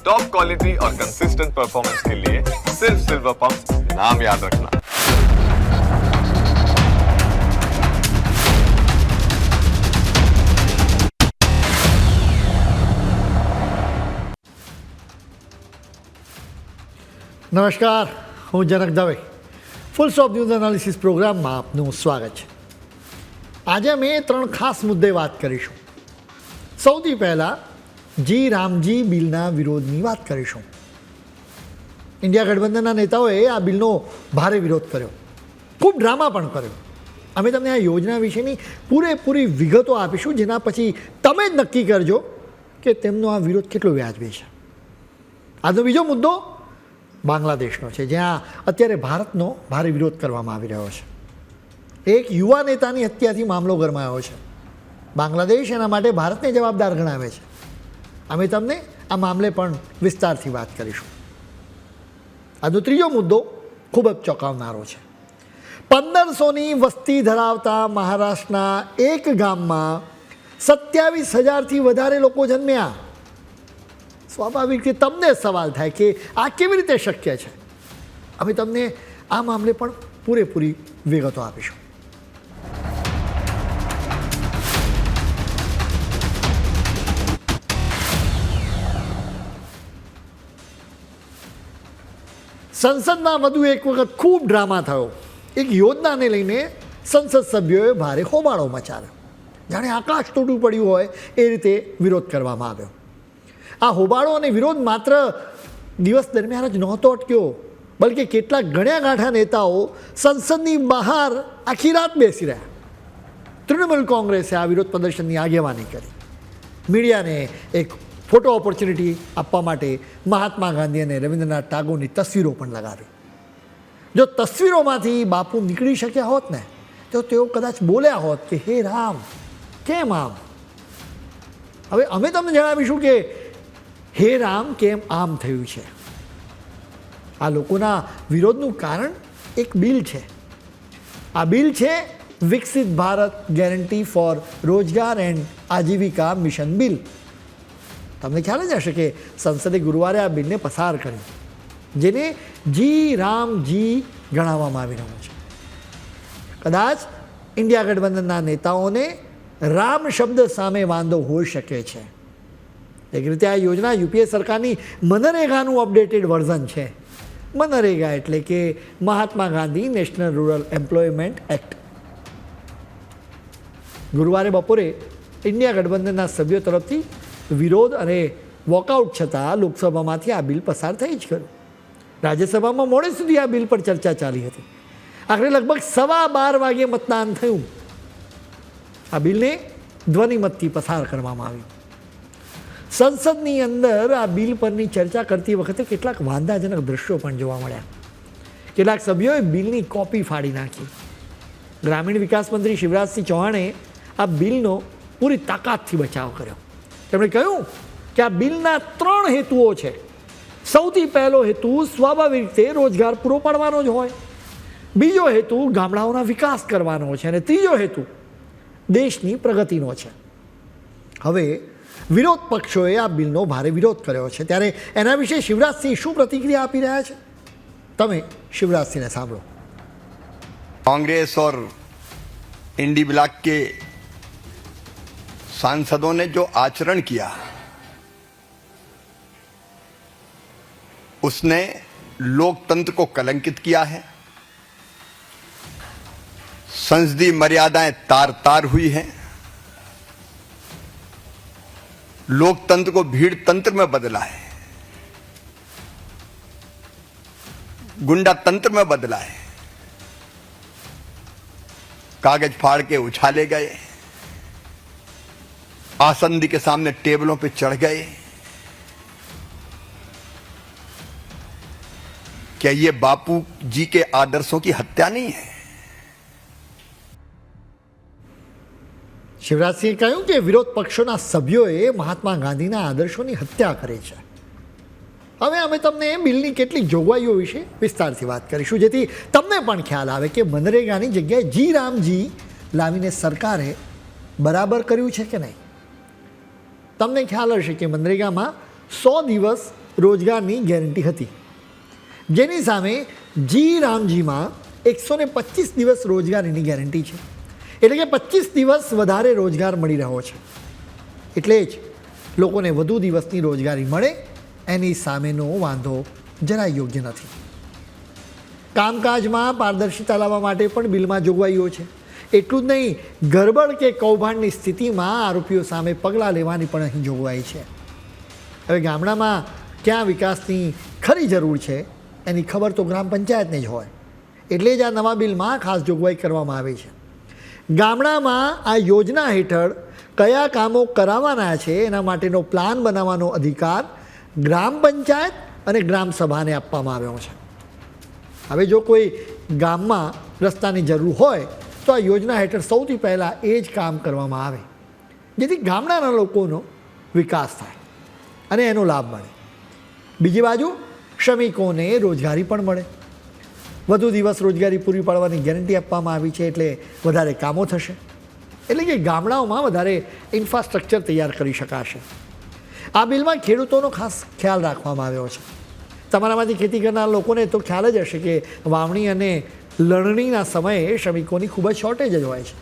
Top quality और consistent performance के लिए सिर्फ सिल्वर पंप नाम याद रखना નમસ્કાર હું Janak Dave full stop news analysis પ્રોગ્રામમાં આપનું સ્વાગત છે આજે અમે ત્રણ ખાસ મુદ્દે વાત કરીશું સૌથી પહેલાં જી રામજી બિલના વિરોધની વાત કરીશું. ઇન્ડિયા ગઠબંધનના નેતાઓએ આ બિલનો ભારે વિરોધ કર્યો. ખૂબ ડ્રામા પણ કર્યો. અમે તમને આ યોજના વિશેની પૂરેપૂરી વિગતો આપીશું, જેના પછી તમે જ નક્કી કરજો કે તેમનો આ વિરોધ કેટલો વ્યાજબી છે. આજનો બીજો મુદ્દો બાંગ્લાદેશનો છે, જ્યાં અત્યારે ભારતનો ભારે વિરોધ કરવામાં આવી રહ્યો છે. એક યુવા નેતાની હત્યાથી મામલો ગરમાયો છે. બાંગ્લાદેશ એના માટે ભારતને જવાબદાર ગણાવે છે. અમે તમને આ મામલે પણ વિસ્તારથી વાત કરીશું. આજનો ત્રીજો મુદ્દો ખૂબ જ ચોંકાવનારો છે. પંદરસોની વસ્તી ધરાવતા મહારાષ્ટ્રના એક ગામમાં સત્યાવીસ હજારથી વધારે લોકો જન્મ્યા. સ્વાભાવિક રીતે તમને સવાલ થાય કે આ કેવી રીતે શક્ય છે? અમે તમને આ મામલે પણ પૂરેપૂરી વિગતો આપીશું. સંસદમાં વધુ એક વખત ખૂબ ડ્રામા થયો. એક યોજનાને લઈને સંસદ સભ્યોએ ભારે હોબાળો મચાવ્યો. જાણે આકાશ તૂટું પડ્યું હોય એ રીતે વિરોધ કરવામાં આવ્યો. આ હોબાળો અને વિરોધ માત્ર દિવસ દરમિયાન જ નહોતો અટક્યો, બલકે કેટલાક ગણ્યા ગાંઠા નેતાઓ સંસદની બહાર આખી રાત બેસી રહ્યા. તૃણમૂલ કોંગ્રેસે આ વિરોધ પ્રદર્શનની આગેવાની કરી. મીડિયાને એક ફોટો ઓપોર્ચ્યુનિટી આપવા માટે મહાત્મા ગાંધી અને રવિન્દ્રનાથ ટાગોરની તસવીરો પણ લગાવી. જો તસવીરોમાંથી બાપુ નીકળી શક્યા હોત ને, તો તેઓ કદાચ બોલ્યા હોત કે, હે રામ, કેમ આમ? હવે અમે તમને જણાવીશું કે, હે રામ, કેમ આમ થયું છે? આ લોકોના વિરોધનું કારણ એક બિલ છે. આ બિલ છે Viksit Bharat guarantee for Rozgar and Ajeevika mission bill. તમને ખ્યાલ જ હશે કે સંસદે ગુરુવારે આ બિલને પસાર કર્યું. જેને જી રામ જી ગણાવવામાં આવી રહ્યું છે. કદાચ ઇન્ડિયા ગઠબંધનના નેતાઓને રામ શબ્દ સામે વાંધો હોઈ શકે છે. એક રીતે આ યોજના યુપીએ સરકારની મનરેગાનું અપડેટેડ વર્ઝન છે. મનરેગા એટલે કે Mahatma Gandhi national rural employment act. ગુરુવારે બપોરે ઇન્ડિયા ગઠબંધનના સભ્યો તરફથી વિરોધ અને વોકઆઉટ છતાં લોકસભામાંથી આ બિલ પસાર થઈ જ ગયું. રાજ્યસભામાં મોડે સુધી આ બિલ પર ચર્ચા ચાલી હતી. આખરે લગભગ સવા બાર વાગે મતદાન થયું. આ બિલને ધ્વનિમતથી પસાર કરવામાં આવ્યું સંસદની અંદર આ બિલ પરની ચર્ચા કરતી વખતે કેટલાક વાંધાજનક દ્રશ્યો પણ જોવા મળ્યા. કેટલાક સભ્યોએ બિલની કોપી ફાડી નાખી. ગ્રામીણ વિકાસ મંત્રી શિવરાજસિંહ ચૌહાણે આ બિલનો પૂરી તાકાતથી બચાવ કર્યો. તેમણે કહ્યું કે આ બિલના ત્રણ હેતુઓ છે સૌથી પહેલો હેતુ સ્વાભાવિક રીતે રોજગાર પૂરો પાડવાનો જ હોય બીજો હેતુ ગામડાઓના વિકાસ કરવાનો છે અને ત્રીજો હેતુ દેશની પ્રગતિનો છે હવે વિરોધ પક્ષોએ આ બિલનો ભારે વિરોધ કર્યો છે ત્યારે એના વિશે શિવરાજસિંહ શું પ્રતિક્રિયા આપી રહ્યા છે તમે શિવરાજસિંહને સાંભળો कांग्रेस और इंडी ब्लॉक के सांसदों ने जो आचरण किया, उसने लोकतंत्र को कलंकित किया है। संसदीय मर्यादाएँ तार तार हुई हैं। लोकतंत्र को भीड़ तंत्र में बदला है। गुंडा तंत्र में बदला है। कागज़ फाड़ के उछाले गए। आसंदी के सामने टेबलों पे चढ़ गए क्या ये बापू जी के आदर्शों की हत्या नहीं है શિવરાજસિંહે કહ્યું કે વિરોધ પક્ષોના સભ્યોએ મહાત્મા ગાંધીના આદર્શોની હત્યા કરી છે હવે અમે તમને બિલની કેટલીક જોગવાઈઓ વિશે વિસ્તારથી વાત કરીશું જેથી તમને પણ ખ્યાલ આવે કે મનરેગાની જગ્યાએ જી રામજી લાવીને સરકારે બરાબર કર્યું છે કે નહીં તમને ખ્યાલ હશે કે મનરેગામાં સો દિવસ રોજગારની ગેરંટી હતી. જેની સામે જી રામજીમાં એકસો ને પચીસ દિવસ રોજગારીની ગેરંટી છે. એટલે કે પચીસ દિવસ વધારે રોજગાર મળી રહ્યો છે. એટલે જ લોકોને વધુ દિવસની રોજગારી મળે, એની સામેનો વાંધો જરાય યોગ્ય નથી. કામકાજમાં પારદર્શિતા લાવવા માટે પણ બિલમાં જોગવાઈઓ છે. એટલું જ નહીં, ગરબડ કે કૌભાંડની સ્થિતિમાં આરોપીઓ સામે પગલાં લેવાની પણ અહીં જોગવાઈ છે. હવે ગામડામાં ક્યાં વિકાસની ખરી જરૂર છે, એની ખબર તો ગ્રામ પંચાયતને જ હોય. એટલે જ આ નવા બિલમાં ખાસ જોગવાઈ કરવામાં આવી છે. ગામડામાં આ યોજના હેઠળ કયા કામો કરાવવાના છે, એના માટેનો પ્લાન બનાવવાનો અધિકાર ગ્રામ પંચાયત અને ગ્રામ સભાને આપવામાં આવ્યો છે. હવે જો કોઈ ગામમાં રસ્તાની જરૂર હોય તો આ યોજના હેઠળ સૌથી પહેલાં એ જ કામ કરવામાં આવે, જેથી ગામડાના લોકોનો વિકાસ થાય અને એનો લાભ મળે. બીજી બાજુ શ્રમિકોને રોજગારી પણ મળે. વધુ દિવસ રોજગારી પૂરી પાડવાની ગેરંટી આપવામાં આવી છે એટલે વધારે કામો થશે. એટલે કે ગામડાઓમાં વધારે ઇન્ફ્રાસ્ટ્રક્ચર તૈયાર કરી શકાશે. આ બિલમાં ખેડૂતોનો ખાસ ખ્યાલ રાખવામાં આવ્યો છે. તમારામાંથી ખેતી કરનાર લોકોને તો ખ્યાલ જ હશે કે વાવણી અને લણણીના સમયે શ્રમિકોની ખૂબ જ શોર્ટેજ જ હોય છે.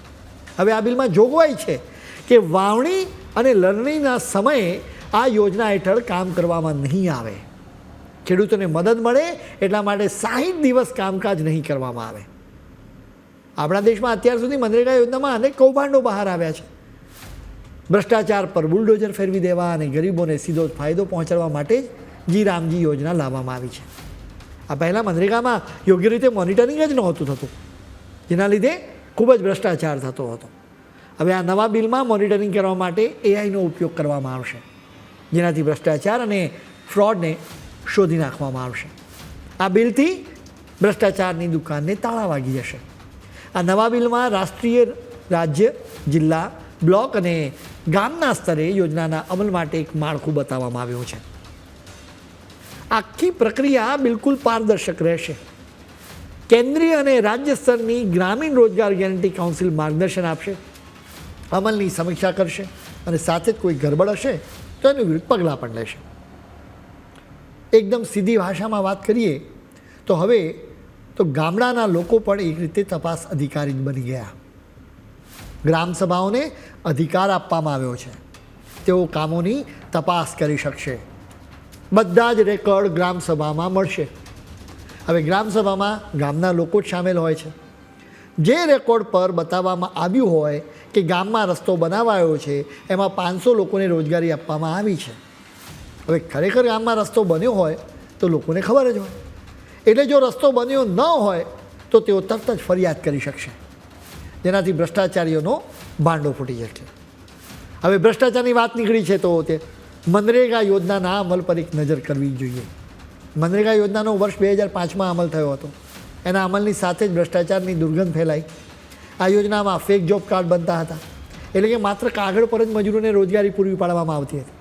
હવે આ બિલમાં જોગવાઈ છે કે વાવણી અને લણણીના સમયે આ યોજના હેઠળ કામ કરવામાં નહીં આવે. ખેડૂતોને મદદ મળે, એટલા માટે સાહીઠ દિવસ કામકાજ નહીં કરવામાં આવે. આપણા દેશમાં અત્યાર સુધી મનરેગા યોજનામાં અનેક કૌભાંડો બહાર આવ્યા છે. ભ્રષ્ટાચાર પર બુલડોઝર ફેરવી દેવા અને ગરીબોને સીધો ફાયદો પહોંચાડવા માટે જ જી રામજી યોજના લાવવામાં આવી છે. આ પહેલાં મનરેગામાં યોગ્ય રીતે મોનિટરિંગ જ નહોતું થતું. જેના લીધે ખૂબ જ ભ્રષ્ટાચાર થતો હતો. હવે આ નવા બિલમાં મોનિટરિંગ કરવા માટે એઆઈનો ઉપયોગ કરવામાં આવશે. જેનાથી ભ્રષ્ટાચાર અને ફ્રોડને શોધી નાખવામાં આવશે. આ બિલથી ભ્રષ્ટાચારની દુકાનને તાળા વાગી જશે. આ નવા બિલમાં રાષ્ટ્રીય રાજ્ય, જિલ્લા, બ્લોક અને ગામના સ્તરે યોજનાના અમલ માટે એક માળખું બતાવવામાં આવ્યું છે. આખી પ્રક્રિયા બિલકુલ પારદર્શક રહેશે. કેન્દ્રીય અને રાજ્ય સ્તરની ગ્રામીણ રોજગાર ગેરંટી કાઉન્સિલ માર્ગદર્શન આપશે, અમલની સમીક્ષા કરશે અને સાથે જ કોઈ ગરબડ હશે તો એની વિરુદ્ધ પગલાં પણ લેશે. એકદમ સીધી ભાષામાં વાત કરીએ તો હવે તો ગામડાના લોકો પણ એક રીતે તપાસ અધિકારી જ બની ગયા. ગ્રામસભાઓને અધિકાર આપવામાં આવ્યો છે. તેઓ કામોની તપાસ કરી શકશે. બધા જ રેકોર્ડ ગ્રામસભામાં મળશે. હવે ગ્રામસભામાં ગામના લોકો જ સામેલ હોય છે. જે રેકોર્ડ પર બતાવવામાં આવ્યું હોય કે ગામમાં રસ્તો બનાવાયો છે, એમાં પાંચસો લોકોને રોજગારી આપવામાં આવી છે. હવે ખરેખર ગામમાં રસ્તો બન્યો હોય તો લોકોને ખબર જ હોય. એટલે જો રસ્તો બન્યો ન હોય તો તેઓ તરત જ ફરિયાદ કરી શકશે. જેનાથી ભ્રષ્ટાચારીઓનો ભાંડો ફૂટી જશે. હવે ભ્રષ્ટાચારની વાત નીકળી છે તો તે મનરેગા યોજનાના અમલ પર એક નજર કરવી જોઈએ. મનરેગા યોજનાનો વર્ષ બે હજાર પાંચમાં અમલ થયો હતો. એના અમલની સાથે જ ભ્રષ્ટાચારની દુર્ગંધ ફેલાઈ. આ યોજનામાં ફેક જોબ કાર્ડ બનતા હતા. એટલે કે માત્ર કાગળ પર જ મજૂરોને રોજગારી પૂરી પાડવામાં આવતી હતી.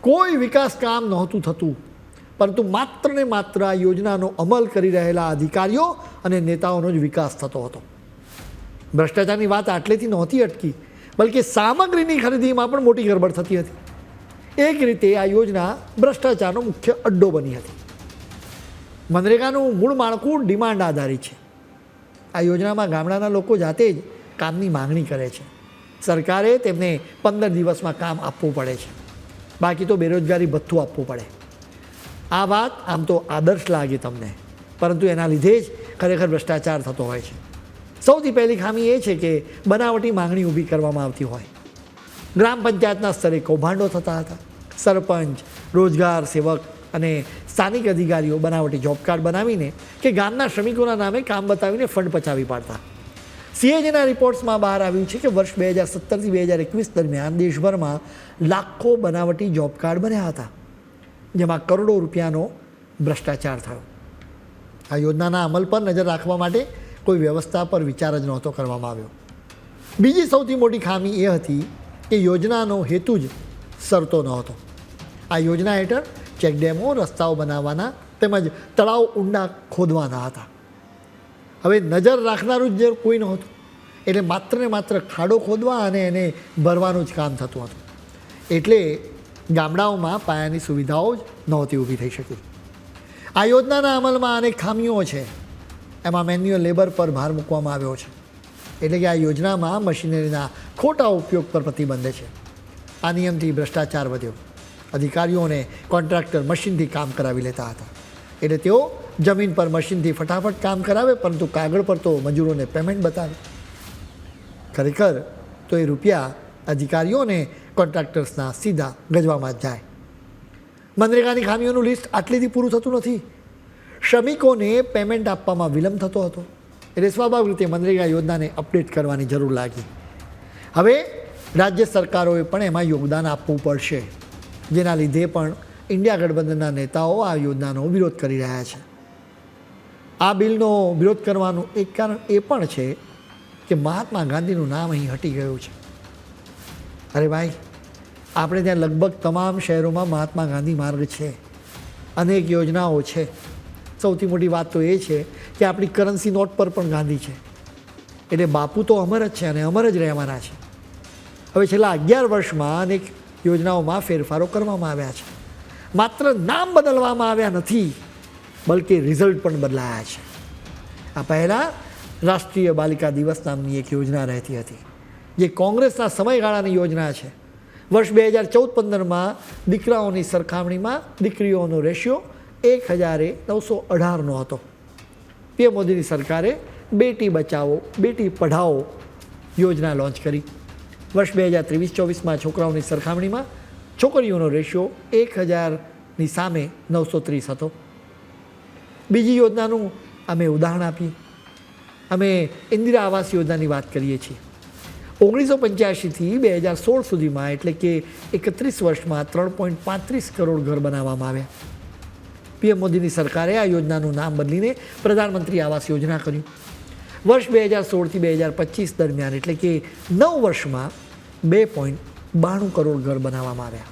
કોઈ વિકાસ કામ નહોતું થતું. પરંતુ માત્ર ને માત્ર આ યોજનાનો અમલ કરી રહેલા અધિકારીઓ અને નેતાઓનો જ વિકાસ થતો હતો. ભ્રષ્ટાચારની વાત આટલેથી નહોતી અટકી, બલકે સામગ્રીની ખરીદીમાં પણ મોટી ગરબડ થતી હતી. એક રીતે આ યોજના ભ્રષ્ટાચારનો મુખ્ય અડ્ડો બની હતી. મનરેગાનું મૂળ માળખું ડિમાન્ડ આધારિત છે. આ યોજનામાં ગામડાના લોકો જાતે જ કામની માંગણી કરે છે. સરકારે તેમને પંદર દિવસમાં કામ આપવું પડે છે. બાકી તો બેરોજગારી ભથ્થું આપવું પડે. આ વાત આમ તો આદર્શ લાગે તમને, પરંતુ એના લીધે જ ખરેખર ભ્રષ્ટાચાર થતો હોય છે. સૌથી પહેલી ખામી એ છે કે બનાવટી માંગણી ઊભી કરવામાં આવતી હોય. ગ્રામ પંચાયતના સ્તરે કૌભાંડો થતા હતા. સરપંચ, રોજગાર સેવક અને સ્થાનિક અધિકારીઓ બનાવટી જોબ કાર્ડ બનાવીને કે ગામના શ્રમિકોના નામે કામ બતાવીને ફંડ પચાવી પાડતા. સીએજીના રિપોર્ટ્સમાં બહાર આવ્યું છે કે વર્ષ બે હજાર સત્તરથી બે હજાર એકવીસ દરમિયાન દેશભરમાં લાખો બનાવટી જોબ કાર્ડ બન્યા હતા, જેમાં કરોડો રૂપિયાનો ભ્રષ્ટાચાર થયો. આ યોજનાના અમલ પર નજર રાખવા માટે કોઈ વ્યવસ્થા પર વિચાર જ નહોતો કરવામાં આવ્યો. બીજી સૌથી મોટી ખામી એ હતી કે યોજનાનો હેતુ જ સરતો નહોતો આ યોજના હેઠળ ચેકડેમો રસ્તાઓ બનાવવાના તેમજ તળાવ ઊંડા ખોદવાના હતા. હવે નજર રાખનારું જ કોઈ નહોતું, એટલે માત્ર ને માત્ર ખાડો ખોદવા અને એને ભરવાનું જ કામ થતું હતું. એટલે ગામડાઓમાં પાયાની સુવિધાઓ જ નહોતી ઊભી થઈ શકી. આ યોજનાના અમલમાં અનેક ખામીઓ છે. એમાં મેન્યુઅલ લેબર પર ભાર મૂકવામાં આવ્યો છે. એટલે કે આ યોજનામાં મશીનરીના ખોટા ઉપયોગ પર પ્રતિબંધ છે. આ નિયમથી ભ્રષ્ટાચાર વધ્યો. અધિકારીઓને કોન્ટ્રાક્ટર મશીનથી કામ કરાવી લેતા હતા. એટલે તેઓ જમીન પર મશીનથી ફટાફટ કામ કરાવે, પરંતુ કાગળ પર તો મજૂરોને પેમેન્ટ બતાવે. ખરેખર તો એ રૂપિયા અધિકારીઓને કોન્ટ્રાક્ટર્સના સીધા ગજવામાં જ જાય. મનરેગાની ખામીઓનું લિસ્ટ આટલીથી પૂરું થતું નથી. શ્રમિકોને પેમેન્ટ આપવામાં વિલંબ થતો હતો. એટલે સ્વાભાવિક રીતે મનરેગા યોજનાને અપડેટ કરવાની જરૂર લાગી. હવે રાજ્ય સરકારોએ પણ એમાં યોગદાન આપવું પડશે, જેના લીધે પણ ઇન્ડિયા ગઠબંધનના નેતાઓ આ યોજનાનો વિરોધ કરી રહ્યા છે. આ બિલનો વિરોધ કરવાનું એક કારણ એ પણ છે કે મહાત્મા ગાંધીનું નામ અહીં હટી ગયું છે. અરે ભાઈ, આપણે ત્યાં લગભગ તમામ શહેરોમાં મહાત્મા ગાંધી માર્ગ છે. અનેક યોજનાઓ છે. સૌથી મોટી વાત તો એ છે કે આપણી કરન્સી નોટ પર પણ ગાંધી છે. એટલે બાપુ તો અમર જ છે અને અમર જ રહેવાના છે. હવે છેલ્લા અગિયાર વર્ષમાં અનેક યોજનાઓમાં ફેરફારો કરવામાં આવ્યા છે. માત્ર નામ બદલવામાં આવ્યા નથી, બલકે રિઝલ્ટ પણ બદલાયા છે. આ પહેલાં રાષ્ટ્રીય બાલિકા દિવસ નામની એક યોજના રહેતી હતી, જે કોંગ્રેસના સમયગાળાની યોજના છે. વર્ષ બે હજાર ચૌદ પંદરમાં દીકરાઓની સરખામણીમાં દીકરીઓનો રેશિયો એક હજારે નવસો અઢારનો હતો. પીએમ મોદીની સરકારે બેટી બચાવો, બેટી પઢાઓ યોજના લોન્ચ કરી. વર્ષ બે હજાર ત્રેવીસ ચોવીસમાં છોકરાઓની સરખામણીમાં છોકરીઓનો રેશિયો એક હજારની સામે નવસો ત્રીસ હતો. બીજી યોજનાનું અમે ઉદાહરણ આપીએ અમે ઇન્દિરા આવાસ યોજનાની વાત કરીએ છીએ. ઓગણીસો પંચ્યાસીથી બે હજાર સોળ સુધીમાં એટલે કે એકત્રીસ વર્ષમાં ત્રણ પોઈન્ટ પાંત્રીસ કરોડ ઘર બનાવવામાં આવ્યા. પીએમ મોદીની સરકારે આ યોજનાનું નામ બદલીને પ્રધાનમંત્રી આવાસ યોજના કર્યું વર્ષ બે હજાર સોળથી બે હજાર પચીસ દરમિયાન એટલે કે નવ વર્ષમાં બે પોઈન્ટ બાણું કરોડ ઘર બનાવવામાં આવ્યા.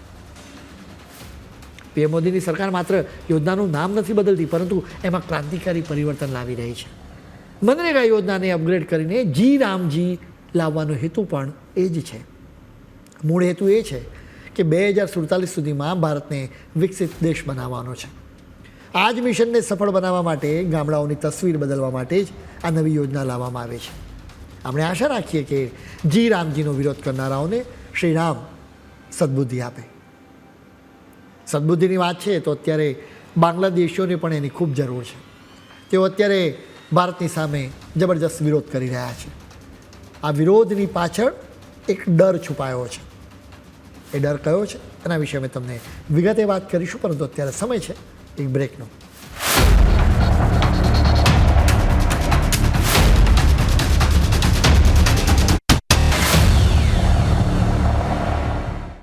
પીએમ મોદીની સરકાર માત્ર યોજનાનું નામ નથી બદલતી, પરંતુ એમાં ક્રાંતિકારી પરિવર્તન લાવી રહી છે. મનરેગા યોજનાને અપગ્રેડ કરીને જી રામજી લાવવાનો હેતુ પણ એ જ છે. મૂળ હેતુ એ છે કે બે હજાર સુડતાલીસ સુધીમાં ભારતને વિકસિત દેશ બનાવવાનો છે. આ જ મિશનને સફળ બનાવવા માટે ગામડાઓની તસવીર બદલવા માટે જ આ નવી યોજના લાવવામાં આવે છે. આપણે આશા રાખીએ કે જી રામજીનો વિરોધ કરનારાઓને શ્રી રામ સદબુદ્ધિ આપે. સદબુદ્ધિની વાત છે તો અત્યારે બાંગ્લાદેશીઓને પણ એની ખૂબ જરૂર છે. તેઓ અત્યારે ભારતની સામે જબરજસ્ત વિરોધ કરી રહ્યા છે. આ વિરોધની પાછળ એક ડર છુપાયો છે. એ ડર કયો છે? એના વિશે અમે તમને વિગતે વાત કરીશું, પરંતુ અત્યારે સમય છે. એક બ્રેકનો.